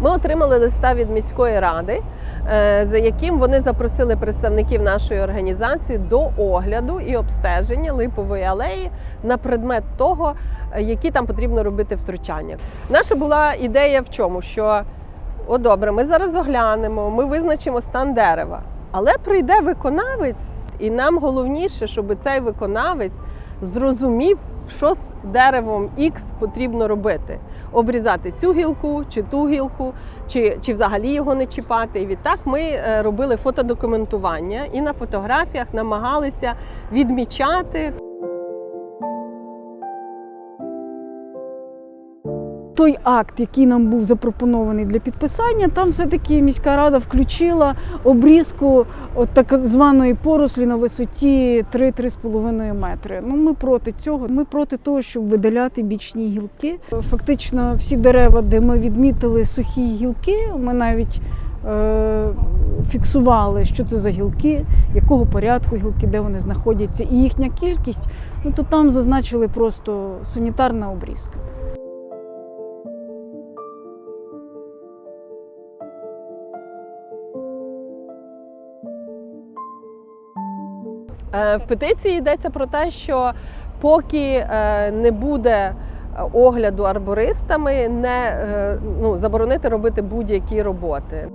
Ми отримали листа від міської ради, е, за яким вони запросили представників нашої організації до огляду і обстеження липової алеї на предмет того, які там потрібно робити втручання. Наша була ідея в чому? Що о, добре, ми зараз оглянемо, ми визначимо стан дерева. Але прийде виконавець, і нам головніше, щоб цей виконавець зрозумів, що з деревом X потрібно робити: обрізати цю гілку чи ту гілку, чи, чи взагалі його не чіпати. І відтак ми е, робили фотодокументування і на фотографіях намагалися відмічати той акт, який нам був запропонований для підписання, там все-таки міська рада включила обрізку от так званої порослі на висоті 3-3,5 метри. Ну ми проти цього. Ми проти того, щоб видаляти бічні гілки. Фактично, всі дерева, де ми відмітили сухі гілки, ми навіть е, фіксували, що це за гілки, якого порядку гілки, де вони знаходяться, і їхня кількість. Ну то там зазначили просто санітарна обрізка. В петиції йдеться про те, що поки е, не буде огляду арбористами, не е, ну, заборонити робити будь-які роботи.